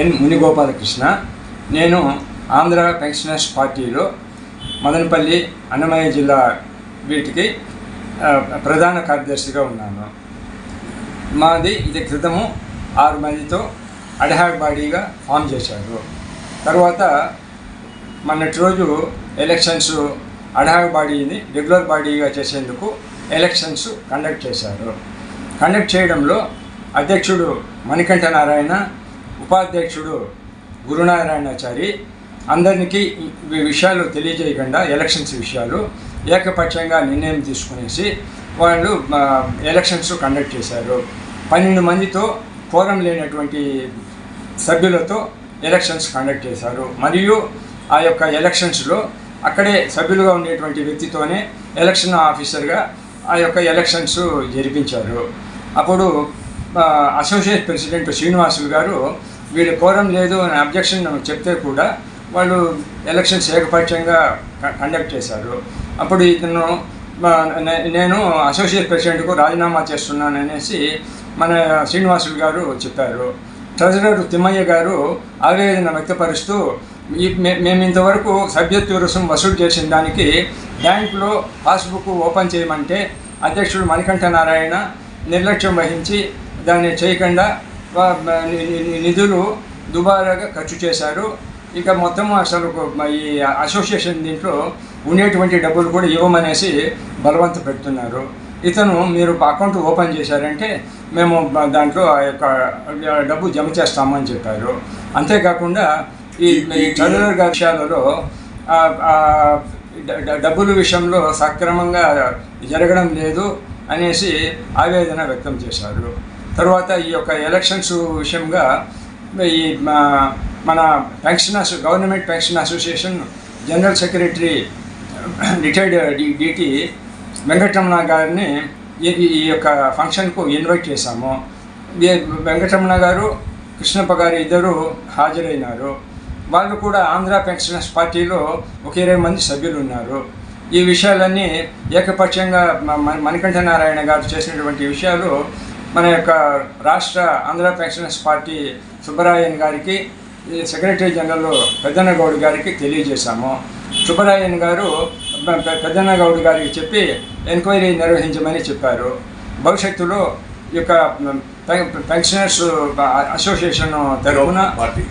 ఎన్ మునిగోపాలకృష్ణ. నేను ఆంధ్ర పెన్షనర్స్ పార్టీలో మదనపల్లి అన్నమయ్య జిల్లా వీటికి ప్రధాన కార్యదర్శిగా ఉన్నాను. మాది ఇది క్రితము ఆరు మందితో అడహాడ్ బాడీగా ఫామ్ చేశారు. తర్వాత మొన్నటి రోజు ఎలక్షన్స్ అడహాక్ బాడీని రెగ్యులర్ బాడీగా చేసేందుకు ఎలక్షన్స్ కండక్ట్ చేశారు. కండక్ట్ చేయడంలో అధ్యక్షుడు మణికంఠ నారాయణ ఉపాధ్యక్షుడు గురునారాయణాచారి అందరికీ ఈ విషయాలు తెలియజేయకుండా ఎలక్షన్స్ విషయాలు ఏకపక్షంగా నిర్ణయం తీసుకునేసి వాళ్ళు ఎలక్షన్స్ కండక్ట్ చేశారు. పన్నెండు మందితో కోరం లేనటువంటి సభ్యులతో ఎలక్షన్స్ కండక్ట్ చేశారు. మరియు ఆ యొక్క ఎలక్షన్స్లో అక్కడే సభ్యులుగా ఉండేటువంటి వ్యక్తితోనే ఎలక్షన్ ఆఫీసర్గా ఆ యొక్క ఎలక్షన్స్ జరిపించారు. అప్పుడు అసోసియేట్ ప్రెసిడెంట్ శ్రీనివాసులు గారు వీళ్ళు కోరం లేదు అని అబ్జెక్షన్ చెప్తే కూడా వాళ్ళు ఎలక్షన్స్ ఏకపక్షంగా క- కండక్ట్ చేశారు. అప్పుడు ఇతను నేను అసోసియేట్ ప్రెసిడెంట్కు రాజీనామా చేస్తున్నాను అనేసి మన శ్రీనివాసులు గారు చెప్పారు. ట్రెజరర్ తిమ్మయ్య గారు ఆవేదన వ్యక్తపరుస్తూ మేము ఇంతవరకు సభ్యత్వ రుసుం వసూలు చేసిన దానికి బ్యాంకులో పాస్బుక్ ఓపెన్ చేయమంటే అధ్యక్షుడు మణికంఠ నారాయణ నిర్లక్ష్యం వహించి దాన్ని చేయకుండా నిధులు దుబారాగా ఖర్చు చేశారు. ఇక మొత్తం అసలు ఈ అసోసియేషన్ దీంట్లో ఉండేటువంటి డబ్బులు కూడా ఇవ్వమనేసి బలవంత పెడుతున్నారు. ఇతను మీరు అకౌంట్ ఓపెన్ చేశారంటే మేము దాంట్లో ఆ యొక్క డబ్బు జమ చేస్తామని చెప్పారు. అంతేకాకుండా ఈ ఈ చదువు గారి విషయాలలో డబ్బుల విషయంలో సక్రమంగా జరగడం లేదు అనేసి ఆవేదన వ్యక్తం చేశారు. తర్వాత ఈ యొక్క ఎలక్షన్స్ విషయంగా ఈ మా- మన అసో government pension association general secretary retired DT Venkataramana గారిని ఈ యొక్క ఫంక్షన్కు ఇన్వైట్ చేశాము. వెంకటరమణ గారు కృష్ణప్ప గారు ఇద్దరు హాజరైనారు. వాళ్ళు కూడా ఆంధ్ర పెన్షనర్స్ పార్టీలో ఒక ఇరవై మంది సభ్యులు ఉన్నారు. ఈ విషయాలన్నీ ఏకపక్షంగా మ- మ- మణికంఠ నారాయణ గారు చేసినటువంటి విషయాలు మన యొక్క రాష్ట్ర ఆంధ్ర పెన్షనర్స్ పార్టీ సుబ్బరాయన్ గారికి ఈ సెక్రటరీ జనరల్ పెద్దన్నగౌడ్ గారికి తెలియజేశాము సుబ్బరాయన్ గారు పెద్దన్నగౌడ్ గారికి చెప్పి ఎంక్వైరీ నిర్వహించమని చెప్పారు భవిష్యత్తులో ఈ యొక్క పెన్షనర్స్ అసోసియేషన్ తరఫున.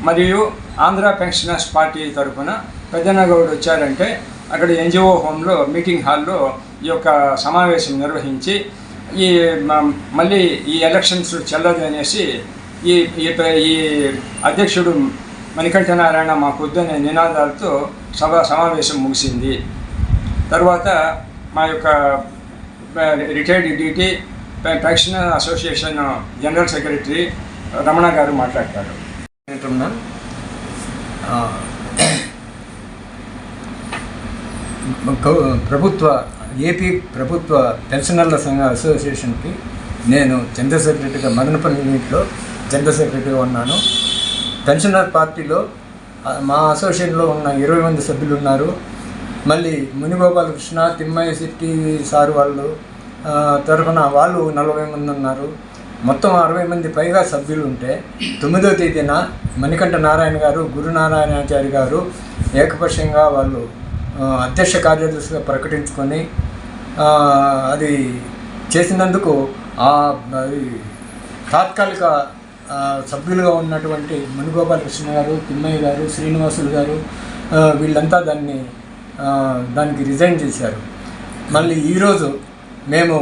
మరియు ఆంధ్ర పెన్షనర్స్ పార్టీ తరఫున పెద్దన్నగౌడ్ వచ్చారంటే అక్కడ ఎన్జిఓ హోమ్లో మీటింగ్ హాల్లో ఈ యొక్క సమావేశం నిర్వహించి ఈ మళ్ళీ ఈ ఎలక్షన్స్ చెల్లదు అనేసి ఈ ఈ అధ్యక్షుడు మణికంఠ నారాయణ మాకు వద్దనే నినాదాలతో సభ సమావేశం ముగిసింది. తర్వాత మా యొక్క retired DT pensioner association general secretary Ramana గారు మాట్లాడతారు. ప్రభుత్వ ఏపీ ప్రభుత్వ పెన్షనర్ల సంఘ అసోసియేషన్కి నేను జనరల్ సెక్రటరీగా మదనపల్లి యూనిట్లో జనరల్ సెక్రటరీగా ఉన్నాను. పెన్షనర్ పార్టీలో మా అసోసియేషన్లో ఉన్న ఇరవై మంది సభ్యులు ఉన్నారు మళ్ళీ మునిగోపాలకృష్ణ తిమ్మయ్య శెట్టి సార్ వాళ్ళు తరఫున వాళ్ళు నలభై మంది ఉన్నారు. మొత్తం అరవై మంది పైగా సభ్యులు ఉంటే తొమ్మిదో తేదీన మణికంఠ నారాయణ గారు గురునారాయణాచారి గారు ఏకపక్షంగా వాళ్ళు అధ్యక్ష కార్యదర్శిగా ప్రకటించుకొని అది చేసినందుకు ఆ అది తాత్కాలిక సభ్యులుగా ఉన్నటువంటి మునిగోపాలకృష్ణ గారు తిమ్మయ్య గారు శ్రీనివాసులు గారు వీళ్ళంతా దాన్ని దానికి రిజైన్ చేశారు. మళ్ళీ ఈరోజు మేము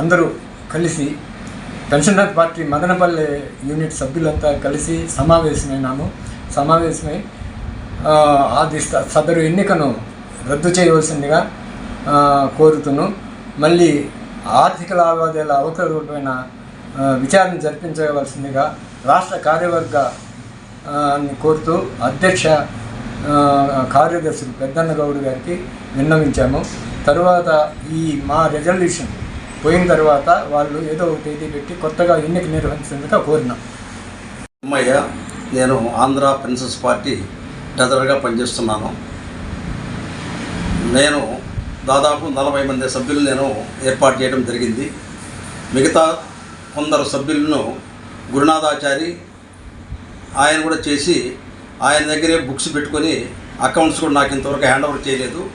అందరూ కలిసి పెన్షనర్ పార్టీ మదనపల్లె యూనిట్ సభ్యులంతా కలిసి సమావేశమైనాము. సమావేశమై అది సదరు ఎన్నికను రద్దు చేయవలసిందిగా కోరుతును. మళ్ళీ ఆర్థిక లావాదేవీల అవకరమైన విచారణ జరిపించవలసిందిగా రాష్ట్ర కార్యవర్గ కోరుతూ అధ్యక్ష కార్యదర్శులు పెద్దన్న గౌడ్ గారికి విన్నవించాము. తరువాత ఈ మా రెజల్యూషన్ పోయిన తర్వాత వాళ్ళు ఏదో ఒక తేదీ పెట్టి కొత్తగా ఎన్నిక నిర్వహించేందుకు కోరినాం. అమ్మయ్య నేను ఆంధ్ర ప్రిన్సెస్ పార్టీ ట్రెజరర్గా పనిచేస్తున్నాను. నేను దాదాపు నలభై మంది సభ్యులు నేను ఏర్పాటు చేయడం జరిగింది. మిగతా కొందరు సభ్యులను గురునాథాచారి ఆయన కూడా చేసి ఆయన దగ్గరే బుక్స్ పెట్టుకొని అకౌంట్స్ కూడా నాకు ఇంతవరకు హ్యాండ్ ఓవర్ చేయలేదు.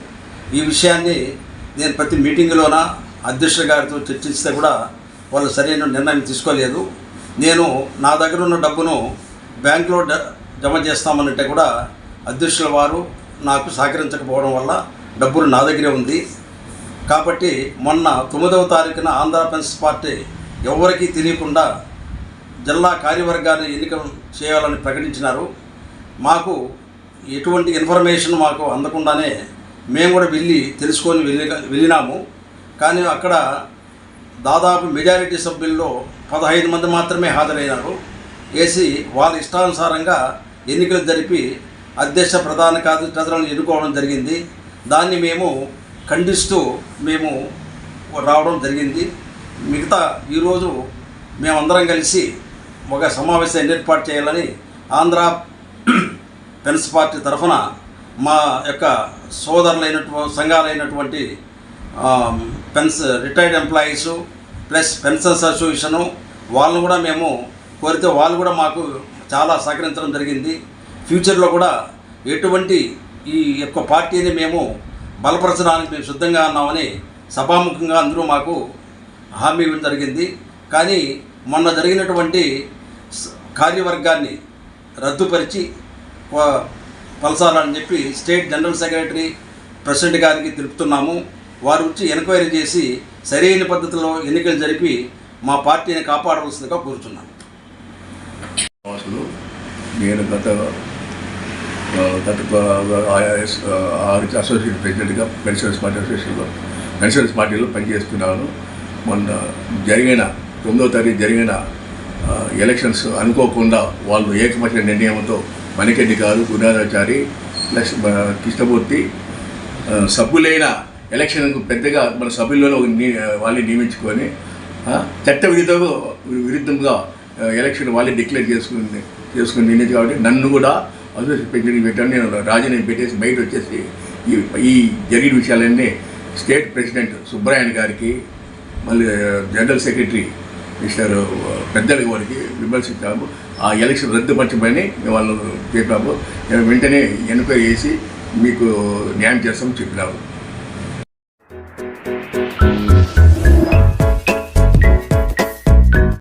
ఈ విషయాన్ని నేను ప్రతి మీటింగ్లోన అధ్యక్షుల గారితో చర్చిస్తే కూడా వాళ్ళు సరైన నిర్ణయం తీసుకోలేదు. నేను నా దగ్గర ఉన్న డబ్బును బ్యాంకులో డ- జమ చేస్తామనంటే కూడా అధ్యక్షుల వారు నాకు సహకరించకపోవడం వల్ల డబ్బులు నా దగ్గరే ఉంది. కాబట్టి మొన్న తొమ్మిదవ తారీఖున ఆంధ్ర పెన్స్ పార్టీ ఎవరికీ తెలియకుండా జిల్లా కార్యవర్గాన్ని ఎన్నిక చేయాలని ప్రకటించినారు. మాకు ఎటువంటి ఇన్ఫర్మేషన్ మాకు అందకుండానే మేము కూడా వెళ్ళి తెలుసుకొని వెళ్ళి వెళ్ళినాము. కానీ అక్కడ దాదాపు మెజారిటీ సభ్యుల్లో పదహైదు మంది మాత్రమే హాజరైనారు. వేసి వాళ్ళ ఇష్టానుసారంగా ఎన్నికలు జరిపి అధ్యక్ష ప్రధాన కార్యదర్శులను ఎన్నుకోవడం జరిగింది. దాన్ని మేము ఖండిస్తూ మేము రావడం జరిగింది. మిగతా ఈరోజు మేమందరం కలిసి ఒక సమావేశాన్ని ఏర్పాటు చేయాలని ఆంధ్ర పెన్స్ పార్టీ తరఫున మా యొక్క సోదరులైనటువంటి సంఘాలైనటువంటి pens retired employees plus pensions association వాళ్ళను కూడా మేము కోరితే వాళ్ళు కూడా మాకు చాలా సహకరించడం జరిగింది. ఫ్యూచర్లో కూడా ఎటువంటి ఈ యొక్క పార్టీని మేము బలపరచడానికి మేము సిద్ధంగా ఉన్నామని సభాముఖంగా అందరూ మాకు హామీ ఇవ్వడం జరిగింది. కానీ మొన్న జరిగినటువంటి కార్యవర్గాన్ని రద్దుపరిచి పలసాలని చెప్పి స్టేట్ జనరల్ సెక్రటరీ ప్రెసిడెంట్ గారికి తెలుపుతున్నాము. వారు వచ్చి ఎంక్వైరీ చేసి సరైన పద్ధతిలో ఎన్నికలు జరిపి మా పార్టీని కాపాడవలసిందిగా కోరుతున్నాను నేను గత ఆ, గత ప- ఆయా ఎస్- ఆ, ఆరు అసోసియేట్ ప్రెసిడెంట్గా పెన్షనర్స్ పార్టీ అసోసియేషన్లో పెన్షనర్స్ పార్టీలో పనిచేస్తున్నాను. మొన్న జరిగిన తొమ్మిదో తారీఖు జరిగిన ఎలక్షన్స్ అనుకోకుండా వాళ్ళు ఏకపక్ష నిర్ణయంతో మణికెడ్డి గారు గుణాచారి ప్లస్ కృష్ణమూర్తి సభ్యులైన ఎలక్షన్కు పెద్దగా మన సభ్యుల్లో వాళ్ళని నియమించుకొని చట్ట విరుద్ధ విరుద్ధంగా ఎలక్షన్ వాళ్ళే డిక్లేర్ చేసుకుని చేసుకుని నిర్ణయించి కాబట్టి నన్ను కూడా అసోసియేట్ ప్రెసిడెంట్ పెట్టాను నేను రాజీనామా పెట్టేసి బయట వచ్చేసి ఈ ఈ జరిగిన విషయాలన్నీ స్టేట్ ప్రెసిడెంట్ సుబ్బరాయన్ గారికి మళ్ళీ జనరల్ సెక్రటరీ మిస్టర్ పెద్దల వారికి విమర్శించాము. ఆ ఎలక్షన్ రద్దుపరచమని మేము వాళ్ళు చెప్పాము. మేము వెంటనే ఎన్క్వైరీ చేసి మీకు న్యాయం చేస్తామని చెప్పినాము.